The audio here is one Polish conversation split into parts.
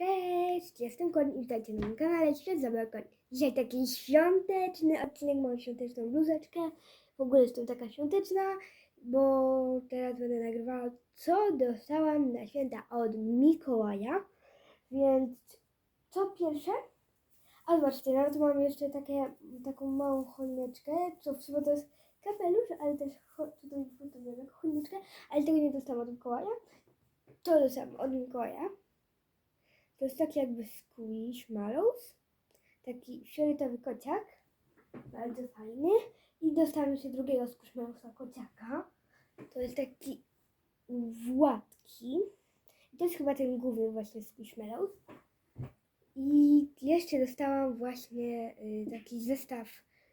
Cześć, jestem Koń i witajcie na moim kanale Zabaw Koń. Dzisiaj taki świąteczny odcinek, mam świąteczną bluzeczkę. W ogóle jestem taka świąteczna, bo teraz będę nagrywała, co dostałam na święta od Mikołaja. Więc co pierwsze? A zobaczcie, nawet mam jeszcze takie, taką małą choineczkę, co w sumie to jest kapelusz, ale też tutaj tutaj taką ale tego nie dostałam od Mikołaja. To dostałam od Mikołaja. To jest taki jakby Squishmallows. Taki fioletowy kociak. Bardzo fajny. I dostałam jeszcze drugiego Squishmallowsa kociaka. To jest taki Władki. I to jest chyba ten główny właśnie Squishmallows. I jeszcze dostałam właśnie y, taki zestaw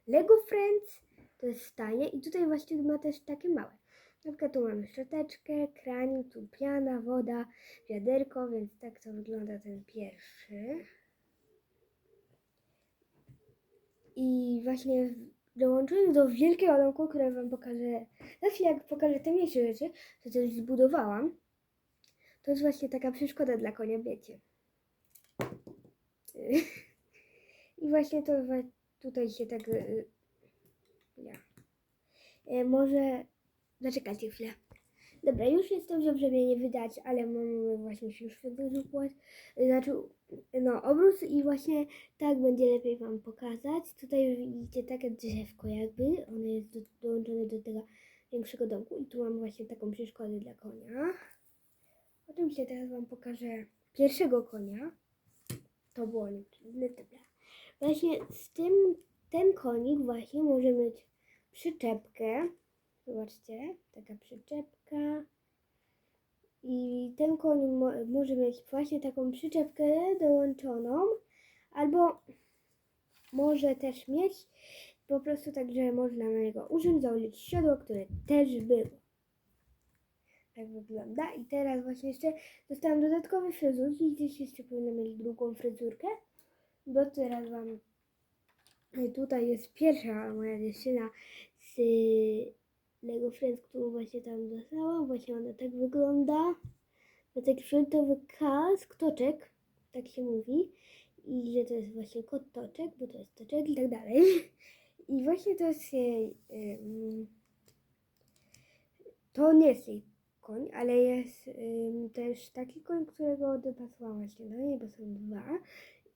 Lego Friends. To jest stanie. I tutaj właśnie ma też takie małe. Na tu mamy szczoteczkę, kranik, tu piana, woda, wiaderko, więc tak to wygląda ten pierwszy. I właśnie dołączyłem do wielkiego domku, które wam pokażę. Za chwilę jak pokażę te mniejsze rzeczy, to też zbudowałam. To jest właśnie taka przeszkoda dla konia, wiecie. I właśnie to tutaj się tak... y, Ja. E, Może... Zaczekajcie chwilę. Dobra, już jest dobrze, żeby nie wydać, ale mamy właśnie się już wypłać. Znaczy, no, obrus i właśnie tak będzie lepiej Wam pokazać. Tutaj widzicie takie drzewko jakby, ono jest do, dołączone do tego większego domku i tu mam właśnie taką przeszkodę dla konia. Oczywiście teraz Wam pokażę pierwszego konia. To było nie dobra. Właśnie z tym, ten konik właśnie może mieć przyczepkę. Zobaczcie, taka przyczepka. I ten koń mo- może mieć właśnie taką przyczepkę dołączoną, albo może też mieć po prostu tak, że można na niego użyć, założyć siodło, które też było. Tak wygląda. I teraz właśnie jeszcze dostałam dodatkowe fryzurki, gdzieś jeszcze powinna mieć drugą fryzurkę, bo teraz Wam tutaj jest pierwsza moja dziewczyna z Lego Friends, którą właśnie tam dostałam. Właśnie ona tak wygląda. Ma taki fioletowy kask, toczek, tak się mówi. I że to jest właśnie kot toczek, bo to jest toczek i tak dalej. I właśnie to jest jej... to nie jest jej koń, ale jest też taki koń, którego dopasowałam właśnie do niej, bo są dwa.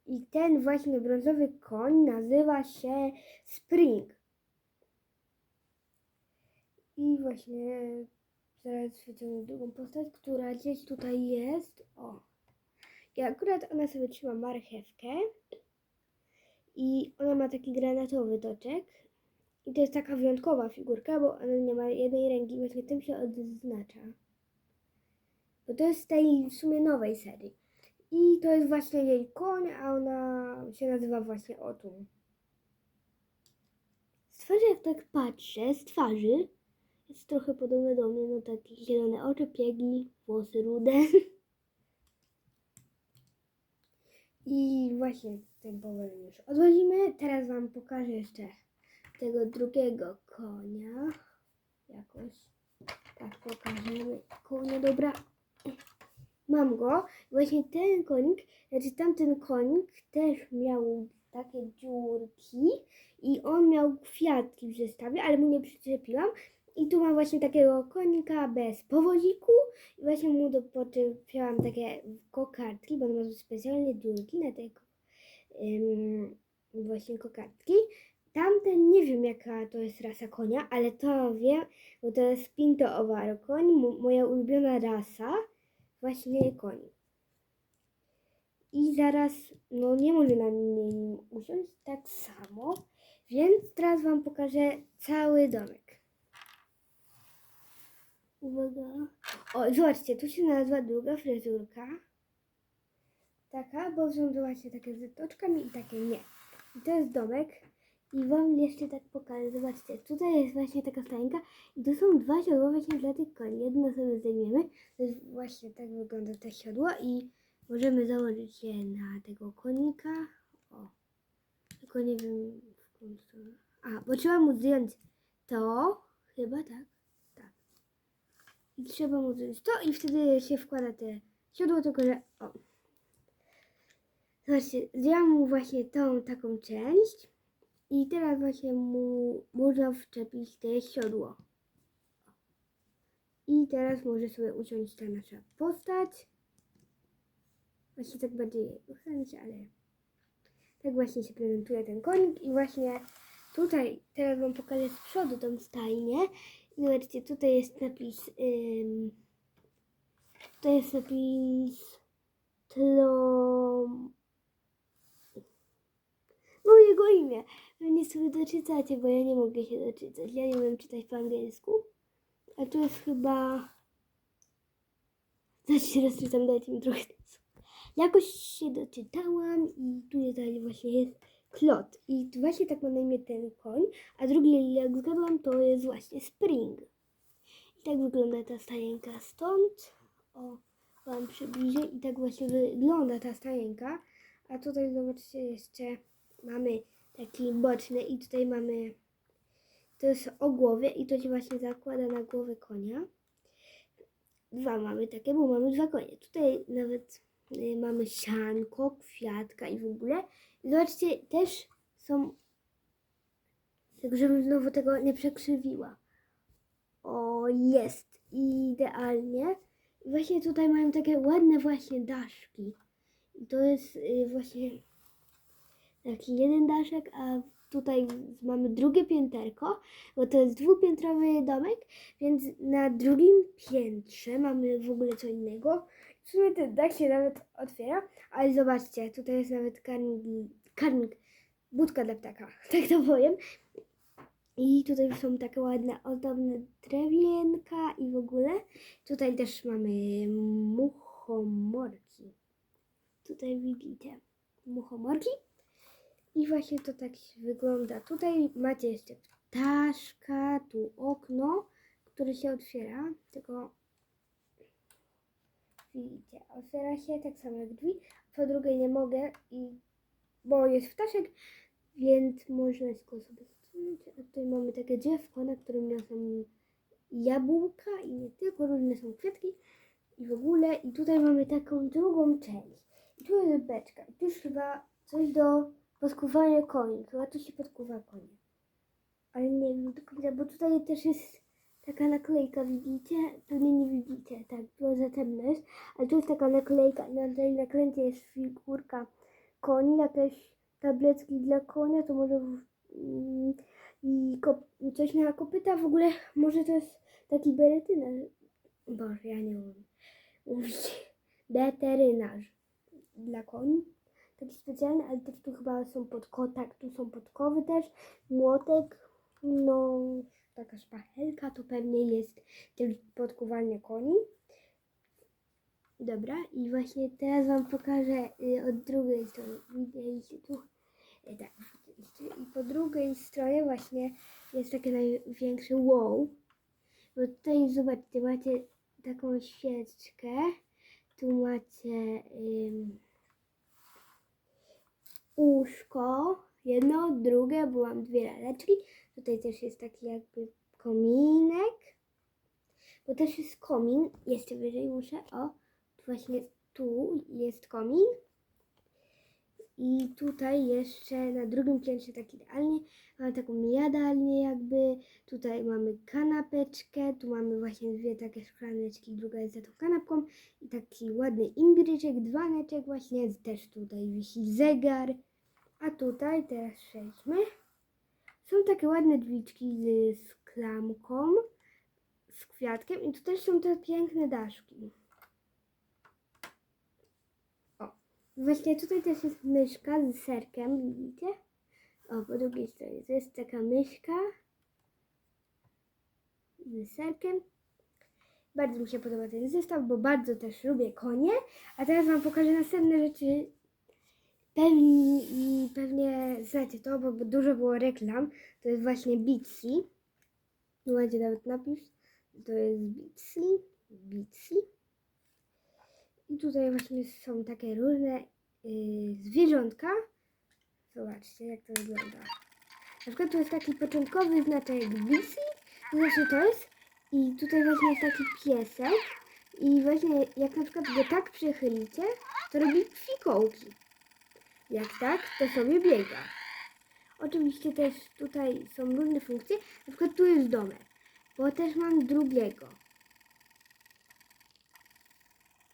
I ten właśnie brązowy koń nazywa się Spring. I właśnie zaraz wyciągnę drugą postać, która gdzieś tutaj jest. O. I akurat ona sobie trzyma marchewkę. I ona ma taki granatowy toczek. I to jest taka wyjątkowa figurka, bo ona nie ma jednej ręki. Właśnie tym się odznacza. Bo to jest z tej w sumie nowej serii. I to jest właśnie jej koń, a ona się nazywa właśnie Otum. Z twarzy jak tak patrzę, z twarzy jest trochę podobne do mnie, no takie zielone oczy, piegi, włosy rude. I właśnie ten powoli już odwozimy. Teraz Wam pokażę jeszcze tego drugiego konia. Jakoś tak pokażemy. Konia, dobra. Mam go. Właśnie ten konik, znaczy tamten konik też miał takie dziurki i on miał kwiatki w zestawie, ale mu nie przyczepiłam. I tu mam właśnie takiego konika bez powoziku i właśnie mu doczepiałam takie kokardki, bo on ma specjalne dziurki na te ym, właśnie kokardki. Tamten nie wiem jaka to jest rasa konia, ale to wiem, bo to jest Pinto Owaro koń, mo- moja ulubiona rasa właśnie koni. I zaraz, no nie może na nim usiąść tak samo, więc teraz Wam pokażę cały domek. Uwaga. O, zobaczcie, tu się nazwa druga fryzurka. Taka, bo są właśnie takie z toczkami i takie nie. I to jest domek. I Wam jeszcze tak pokażę. Zobaczcie, tutaj jest właśnie taka stajnika i tu są dwa siodła właśnie dla tych koni. Jedno sobie zdejmiemy. To jest właśnie tak wygląda to siodło i możemy założyć je na tego konika. O. Tylko nie wiem w którą stronę. A, bo trzeba mu zdjąć to. Chyba. Tak. I trzeba mu zdjąć to i wtedy się wkłada te siodło, tylko że o. Zobaczcie, zdjęłam mu właśnie tą taką część i teraz właśnie mu można wczepić te siodło. I teraz może sobie usiąść ta nasza postać. Właśnie tak bardziej uchronić, ale tak właśnie się prezentuje ten konik i właśnie tutaj teraz wam pokażę z przodu tą stajnię. Zobaczcie, tutaj jest napis ym, tutaj jest napis Tlom mojego imię. Pewnie sobie doczytacie, bo ja nie mogę się doczytać. Ja nie umiem czytać po angielsku. A to jest chyba... Zaraz się rozczytam, dajcie mi trochę czasu. Jakoś się doczytałam i tutaj właśnie jest Klot. I właśnie tak ma na imię ten koń. A drugi, jak zgadłam, to jest właśnie Spring. I tak wygląda ta stajenka stąd. O, wam przybliżę. I tak właśnie wygląda ta stajenka. A tutaj zobaczcie jeszcze mamy taki boczny i tutaj mamy to jest o głowie i to się właśnie zakłada na głowę konia. Dwa mamy takie, bo mamy dwa konie. Tutaj nawet y, mamy sianko, kwiatka i w ogóle. Zobaczcie, też są tak żebym znowu tego nie przekrzywiła. O, jest idealnie. Właśnie tutaj mają takie ładne właśnie daszki. To jest y, właśnie taki jeden daszek, a tutaj mamy drugie pięterko, bo to jest dwupiętrowy domek, więc na drugim piętrze mamy w ogóle co innego. W sumie ten dach się nawet otwiera, ale zobaczcie, tutaj jest nawet karnik, budka dla ptaka, tak to powiem. I tutaj są takie ładne, ozdobne drewienka i w ogóle. Tutaj też mamy muchomorki. Tutaj widzicie muchomorki. I właśnie to tak wygląda. Tutaj macie jeszcze ptaszka, tu okno, które się otwiera. Tylko widzicie, otwiera się tak samo jak drzwi. Po drugie nie mogę, i, bo jest ptaszek, więc można go sobie wsunąć. A tutaj mamy takie drzewko, na którym niosą jabłka i nie tylko, różne są kwiatki i w ogóle. I tutaj mamy taką drugą część. I tu jest beczka. I tu już chyba coś do podkuwania koni. Chyba tu się podkuwa konie. Ale nie wiem bo tutaj też jest taka naklejka, widzicie? Pewnie nie widzicie, tak, było za ciemno jest. Ale tu jest taka naklejka na tej naklejce jest figurka koni, jakieś tabletki dla konia, to może mm, i coś na kopyta, w ogóle może to jest taki beretynarz. Boże, ja nie umiem mówić. Weterynarz dla koni taki specjalny, ale też tu chyba są podkota, tu są podkowy też, młotek, no taka szpachelka, to pewnie jest podkuwanie koni. Dobra, i właśnie teraz Wam pokażę y, od drugiej strony. Widzieliście tu? Y, tak. I po drugiej stronie właśnie jest takie największe wow. Bo tutaj zobaczcie, macie taką świeczkę. Tu macie... Ym, łóżko, jedno, drugie, bo mam dwie laleczki. Tutaj też jest taki jakby kominek, bo też jest komin. Jeszcze wyżej muszę, o, tu właśnie tu jest komin. I tutaj jeszcze na drugim piętrze tak idealnie mamy taką jadalnię jakby, tutaj mamy kanapeczkę, tu mamy właśnie dwie takie szklaneczki, druga jest za tą kanapką i taki ładny imbiryczek, dzbaneczek właśnie, też tutaj wisi zegar. A tutaj teraz przejdźmy. Są takie ładne drzwiczki z, z klamką, z kwiatkiem i tu też są te piękne daszki. O, właśnie tutaj też jest myszka z serkiem, widzicie? O, po drugiej stronie to jest taka myszka z serkiem. Bardzo mi się podoba ten zestaw, bo bardzo też lubię konie. A teraz Wam pokażę następne rzeczy Pewnie, i pewnie znacie to, bo dużo było reklam. To jest właśnie Bitsy. Macie nawet napis. To jest Bitsy. Bitsy. I tutaj właśnie są takie różne yy, zwierzątka. Zobaczcie, jak to wygląda. Na przykład tu jest taki początkowy znaczek Bitsy. To znaczy to jest. I tutaj właśnie jest taki piesek. I właśnie jak na przykład go tak przechylicie, to robi fikołki. Jak tak, to sobie biega. Oczywiście też tutaj są różne funkcje. Na przykład tu jest domek, bo też mam drugiego.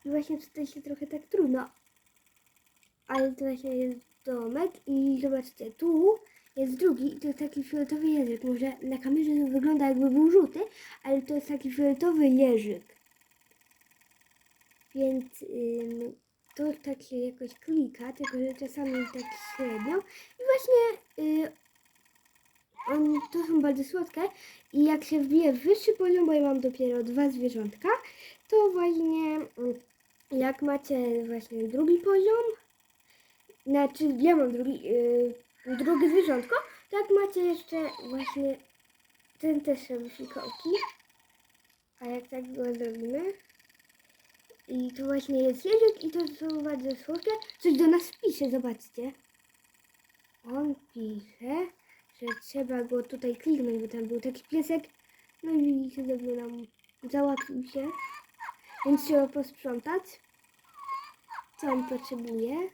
I właśnie tutaj się trochę tak trudno. Ale to właśnie jest domek i zobaczcie, tu jest drugi i to jest taki fioletowy jeżyk. Może na kamerze to wygląda jakby był żółty, ale to jest taki fioletowy jeżyk. Więc to tak się jakoś klika, tylko że czasami tak średnio. I właśnie y, on, to są bardzo słodkie i jak się wbije w wyższy poziom, bo ja mam dopiero dwa zwierzątka, to właśnie mm, jak macie właśnie drugi poziom, znaczy ja mam drugi, y, drugie zwierzątko, tak macie jeszcze właśnie ten też robi fikołki. A jak tak go zrobimy? I to właśnie jest jeżyk i to są bardzo słodkie. Coś do nas pisze, zobaczcie. On pisze, że trzeba go tutaj kliknąć, bo tam był taki piesek. No i dobrze nam załatwił się. Więc trzeba posprzątać. Co on potrzebuje?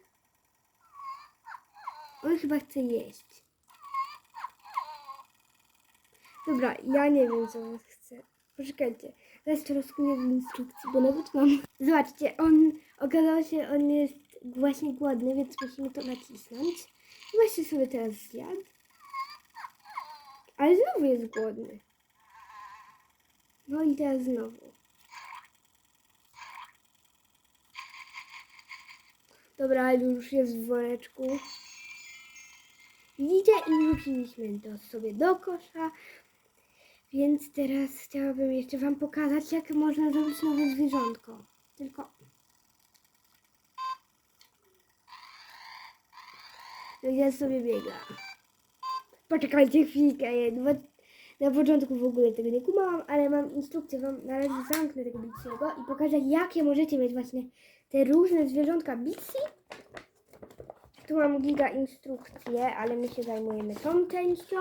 On chyba chce jeść. Dobra, ja nie wiem, co on chce. Poczekajcie. Zaraz to rozkminię w instrukcji, bo nawet mam. Zobaczcie, on okazało się, on jest właśnie głodny, więc musimy to nacisnąć. Właśnie sobie teraz zjadł. Ale znowu jest głodny. No i teraz znowu. Dobra, już jest w woreczku. Widzicie? I wrzuciliśmy to sobie do kosza. Więc teraz chciałabym jeszcze Wam pokazać, jak można zrobić nowe zwierzątko. Tylko... No ja sobie biega. Poczekajcie chwilkę, ja- bo na początku w ogóle tego nie kumałam, ale mam instrukcję, Wam na razie zamknę tego Bixiego i pokażę, jakie możecie mieć właśnie te różne zwierzątka Bixi. Tu mam giga instrukcję, ale my się zajmujemy tą częścią,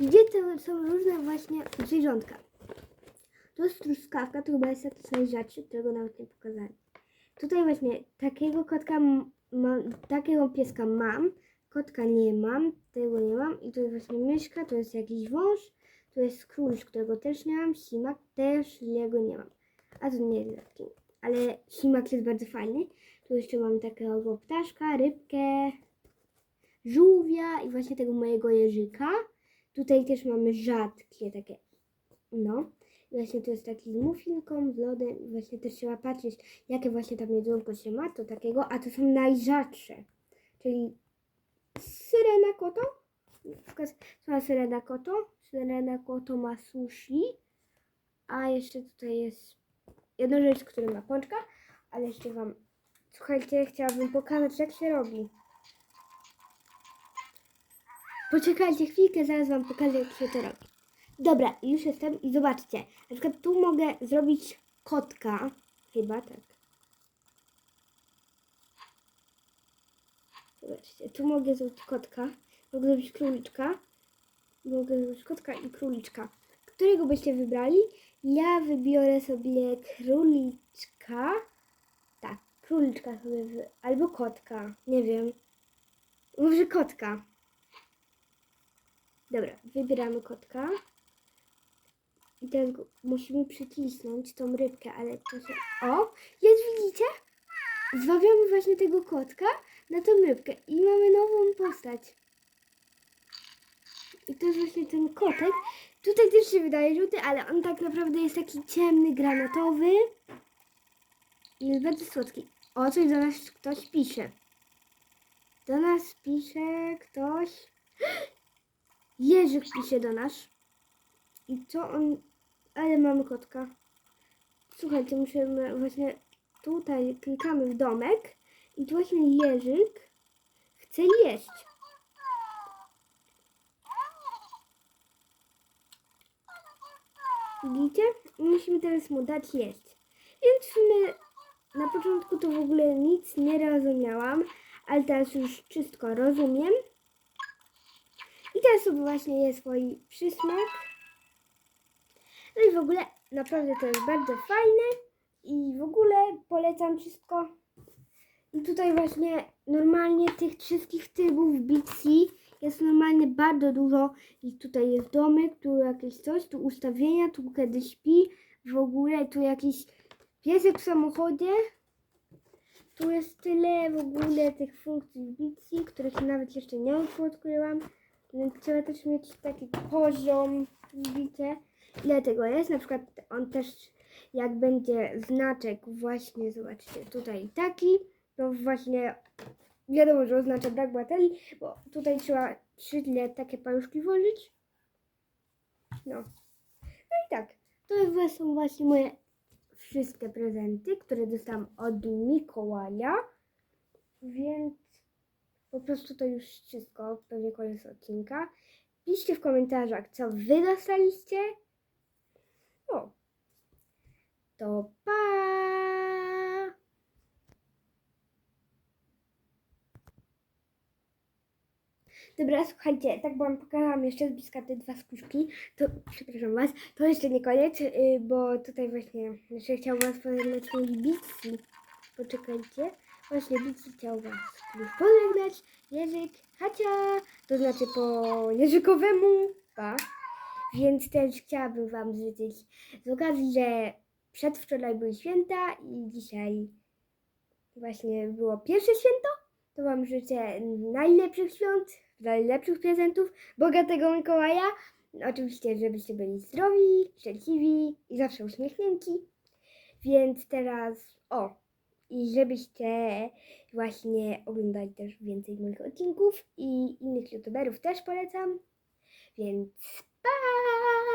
gdzie są różne właśnie zwierzątka. To jest truskawka, to chyba jest taki najrzadszy, którego nawet nie pokazałem. Tutaj właśnie takiego kotka takiego pieska mam, kotka nie mam, tego nie mam i to jest właśnie myszka, to jest jakiś wąż, to jest królicz, którego też nie mam, simak też jego nie mam. A to nie jest taki, ale simak jest bardzo fajny. Tu jeszcze mam takiego ptaszka, rybkę, żółwia i właśnie tego mojego jeżyka. Tutaj też mamy rzadkie takie, no. I właśnie to jest taki z muffinką, z lodem właśnie też trzeba patrzeć, jakie właśnie tam jedzonko się ma, to takiego, a to są najrzadsze. Czyli syrena koto, ma syrena koto, syrena koto ma sushi, a jeszcze tutaj jest jedna rzecz, która ma pączka, ale jeszcze Wam, słuchajcie, chciałabym pokazać, jak się robi. Poczekajcie chwilkę, zaraz Wam pokażę, jak się to robi. Dobra, już jestem i zobaczcie. Na przykład tu mogę zrobić kotka. Chyba tak. Zobaczcie, tu mogę zrobić kotka. Mogę zrobić króliczka. Mogę zrobić kotka i króliczka. Którego byście wybrali? Ja wybiorę sobie króliczka. Tak, króliczka sobie wy... Albo kotka. Nie wiem. Może kotka. Dobra, wybieramy kotka. I teraz musimy przycisnąć tą rybkę, ale to się... O! Jest, widzicie? Zwabiamy właśnie tego kotka na tą rybkę i mamy nową postać. I to jest właśnie ten kotek. Tutaj też się wydaje żółty, ale on tak naprawdę jest taki ciemny, granatowy. I jest bardzo słodki. O, coś do nas ktoś pisze. Do nas pisze ktoś... Jerzyk pisze do nas. I co on... Ale mamy kotka. Słuchajcie, musimy właśnie... Tutaj klikamy w domek. I tu właśnie Jerzyk chce jeść. Widzicie? Musimy teraz mu dać jeść. Więc sumie na początku to w ogóle nic nie rozumiałam, ale teraz już wszystko rozumiem. I teraz właśnie je swój przysmak. No i w ogóle naprawdę to jest bardzo fajne i w ogóle polecam wszystko. I tutaj właśnie normalnie tych wszystkich trybów Bitsy jest normalnie bardzo dużo. I tutaj jest domek, tu jakieś coś, tu ustawienia, tu kiedy śpi. W ogóle tu jakiś piesek w samochodzie. Tu jest tyle w ogóle tych funkcji Bitsy, których nawet jeszcze nie odkryłam. Więc trzeba też mieć taki poziom, widzicie, ile tego jest. Na przykład on też, jak będzie znaczek właśnie, zobaczcie, tutaj taki, to właśnie wiadomo, że oznacza brak baterii, bo tutaj trzeba trzy dnie takie paluszki włożyć. No. No i tak, to są właśnie moje wszystkie prezenty, które dostałam od Mikołaja, więc po prostu to już wszystko, pewnie koniec odcinka. Piszcie w komentarzach, co wy dostaliście. No. To pa! Dobra, słuchajcie, tak wam pokazałam jeszcze z bliska te dwa spuszki, to przepraszam was, to jeszcze nie koniec, yy, bo tutaj właśnie jeszcze chciałam was pożegnać mój Bitsy. Poczekajcie, właśnie Bitsy chciał was już pożegnać. Jerzyk, hacia, to znaczy po jeżykowemu, pa. Więc też chciałabym wam życzyć z okazji, że przedwczoraj były święta i dzisiaj właśnie było pierwsze święto, to wam życzę najlepszych świąt, najlepszych prezentów, bogatego Mikołaja. Oczywiście, żebyście byli zdrowi, szczęśliwi i zawsze uśmiechnięci. Więc teraz, o, i żebyście właśnie oglądali też więcej moich odcinków i innych youtuberów też polecam. Więc pa!